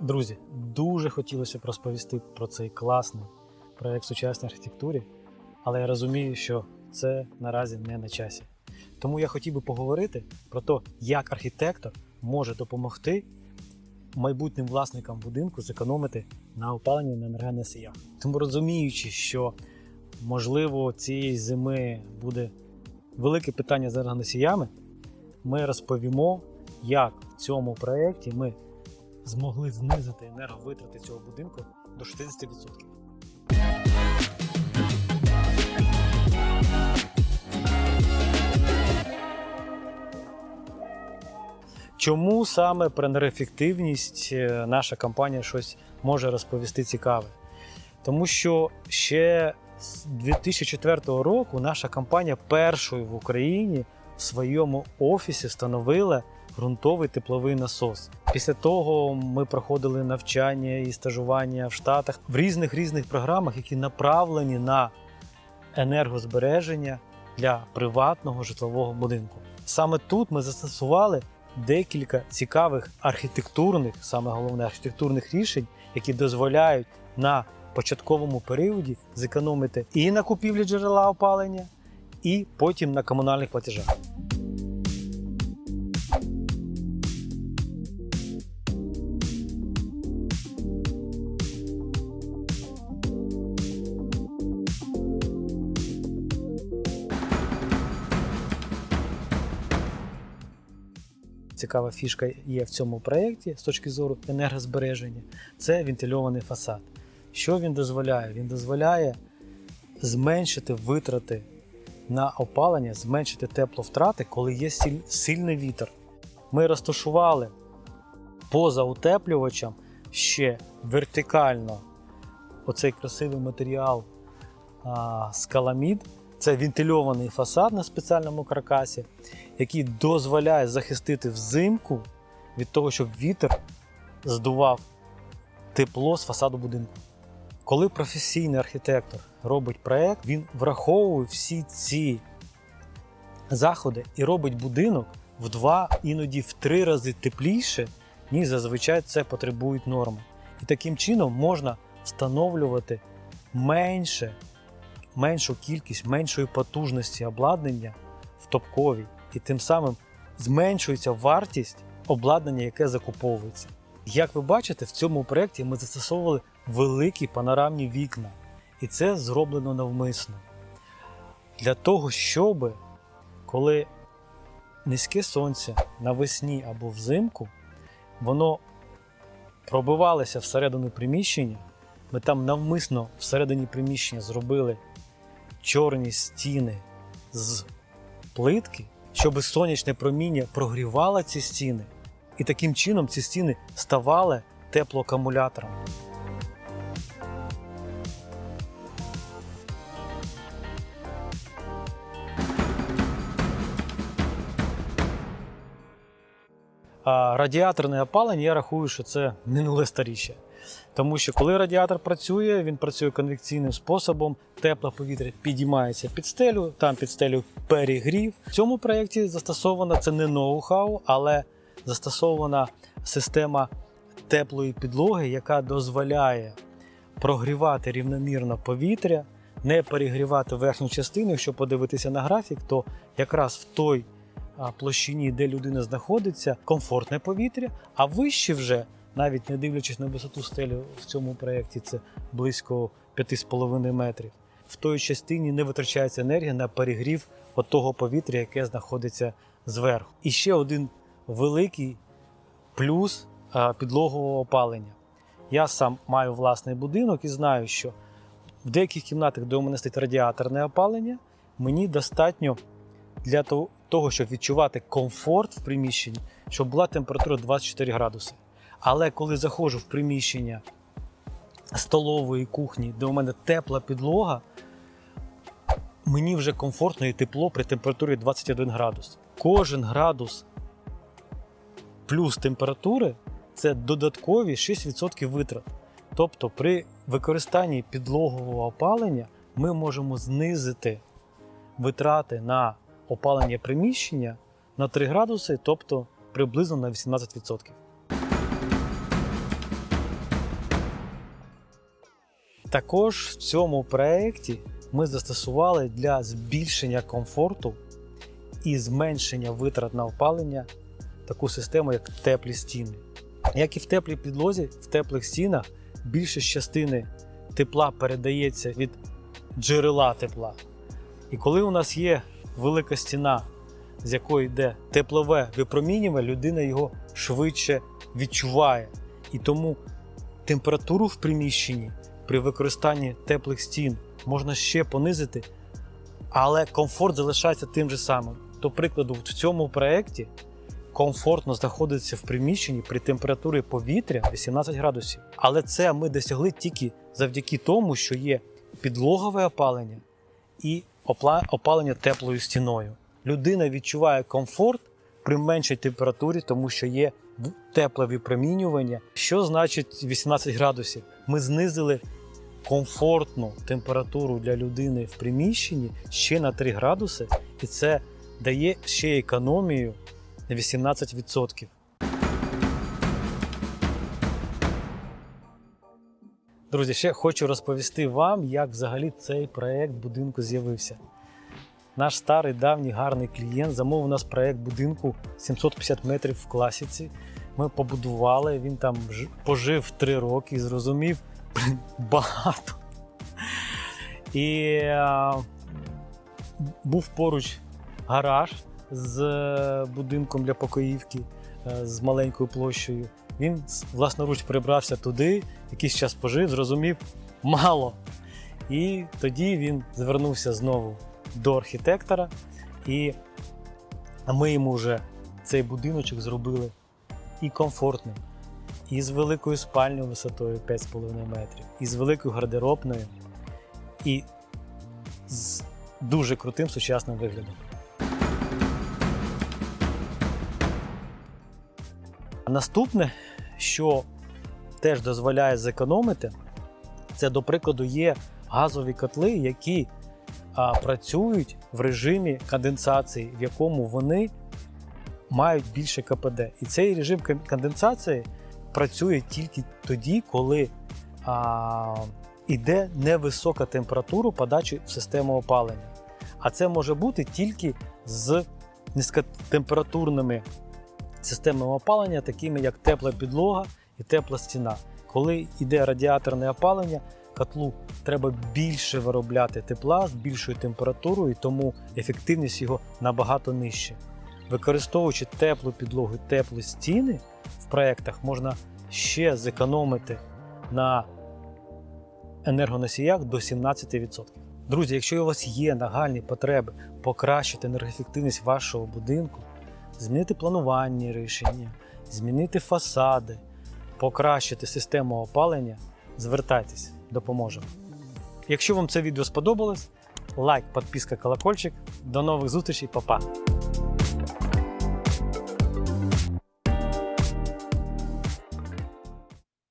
Друзі, дуже хотілося б розповісти про цей класний проєкт сучасній архітектурі, але я розумію, що це наразі не на часі. Тому я хотів би поговорити про те, як архітектор може допомогти майбутнім власникам будинку зекономити на опаленні на енергоносіях. Тому розуміючи, що можливо цієї зими буде велике питання з енергоносіями, ми розповімо, як в цьому проєкті ми змогли знизити енерговитрати цього будинку до 60%. Чому саме про енергоефективність е, наша компанія щось може розповісти цікаве? Тому що ще з 2004 року наша компанія першою в Україні в своєму офісі встановила ґрунтовий тепловий насос. Після того ми проходили навчання і стажування в Штатах в різних різних програмах, які направлені на енергозбереження для приватного житлового будинку. Саме тут ми застосували декілька цікавих архітектурних, саме головне архітектурних рішень, які дозволяють на початковому періоді зекономити і на купівлі джерела опалення, і потім на комунальних платежах. Цікава фішка є в цьому проєкті з точки зору енергозбереження це вентильований фасад. Що він дозволяє? Він дозволяє зменшити витрати на опалення, зменшити тепловтрати, коли є сильний вітер. Ми розташували поза утеплювачем ще вертикально оцей красивий матеріал а, скаламід. Це вентильований фасад на спеціальному каркасі, який дозволяє захистити взимку від того, щоб вітер здував тепло з фасаду будинку. Коли професійний архітектор робить проект, він враховує всі ці заходи і робить будинок в два, іноді в три рази тепліше, ніж зазвичай це потребують норми. І таким чином можна встановлювати менше, меншу кількість, меншої потужності обладнання в топковій, і тим самим зменшується вартість обладнання, яке закуповується. Як ви бачите, в цьому проєкті ми застосовували великі панорамні вікна, і це зроблено навмисно. Для того, щоб коли низьке сонце навесні або взимку, воно пробивалося всередину приміщення, ми там навмисно всередині приміщення зробили чорні стіни з плитки, щоб сонячне проміння прогрівало ці стіни, і таким чином ці стіни ставали теплоакумулятором. Радіаторне опалення, я рахую, що це минуле сторіччя. Тому що коли радіатор працює, він працює конвекційним способом, тепле повітря підіймається під стелю, там під стелю перегрів. В цьому проєкті застосована це не ноу-хау, але застосована система теплої підлоги, яка дозволяє прогрівати рівномірно повітря, не перегрівати верхню частину. Якщо подивитися на графік, то якраз в той площині, де людина знаходиться, комфортне повітря, а вище вже, навіть не дивлячись на висоту стелі в цьому проєкті, це близько 5,5 метрів. В той частині не витрачається енергія на перегрів того повітря, яке знаходиться зверху. І ще один великий плюс підлогового опалення. Я сам маю власний будинок і знаю, що в деяких кімнатах, де у мене стоїть радіаторне опалення, мені достатньо для того, щоб відчувати комфорт в приміщенні, щоб була температура 24 градуси. Але коли заходжу в приміщення столової кухні, де у мене тепла підлога, мені вже комфортно і тепло при температурі 21 градус. Кожен градус плюс температури це додаткові 6% витрат. Тобто при використанні підлогового опалення ми можемо знизити витрати на опалення приміщення на 3 градуси, тобто приблизно на 18%. Також в цьому проєкті ми застосували для збільшення комфорту і зменшення витрат на опалення таку систему, як теплі стіни. Як і в теплій підлозі, в теплих стінах більшість частини тепла передається від джерела тепла. І коли у нас є велика стіна, з якої йде теплове випромінювання, людина його швидше відчуває. І тому температуру в приміщенні при використанні теплих стін можна ще понизити, але комфорт залишається тим же самим. До прикладу, в цьому проєкті комфортно знаходитися в приміщенні при температурі повітря 18 градусів. Але це ми досягли тільки завдяки тому, що є підлогове опалення і опалення теплою стіною. Людина відчуває комфорт при меншій температурі, тому що є тепле випромінювання. Що значить 18 градусів? Ми знизили комфортну температуру для людини в приміщенні ще на 3 градуси, і це дає ще економію на 18%. Друзі, ще хочу розповісти вам, як взагалі цей проект будинку з'явився. Наш старий давній гарний клієнт замовив у нас проект будинку 750 метрів в класіці. Ми побудували, він там пожив 3 роки і зрозумів багато. І а, був поруч гараж з е, будинком для покоївки е, з маленькою площею. Він власноруч прибрався туди, якийсь час пожив, зрозумів мало. І тоді він звернувся знову до архітектора, і ми йому вже цей будиночок зробили і комфортним, і з великою спальною висотою 5,5 метрів, і з великою гардеробною, і з дуже крутим сучасним виглядом. Наступне, що теж дозволяє зекономити, це, до прикладу, є газові котли, які а, працюють в режимі конденсації, в якому вони мають більше КПД. І цей режим конденсації працює тільки тоді, коли а, іде невисока температура подачі в систему опалення. А це може бути тільки з низькотемпературними системами опалення, такими як тепла підлога і тепла стіна. Коли йде радіаторне опалення, котлу треба більше виробляти тепла з більшою температурою, тому ефективність його набагато нижча. Використовуючи теплу підлогу, теплі стіни в проєктах, можна ще зекономити на енергоносіях до 17%. Друзі, якщо у вас є нагальні потреби покращити енергоефективність вашого будинку, змінити планування рішення, змінити фасади, покращити систему опалення, звертайтесь, допоможемо. Якщо вам це відео сподобалось, лайк, підписка, колокольчик. До нових зустрічей, па-па!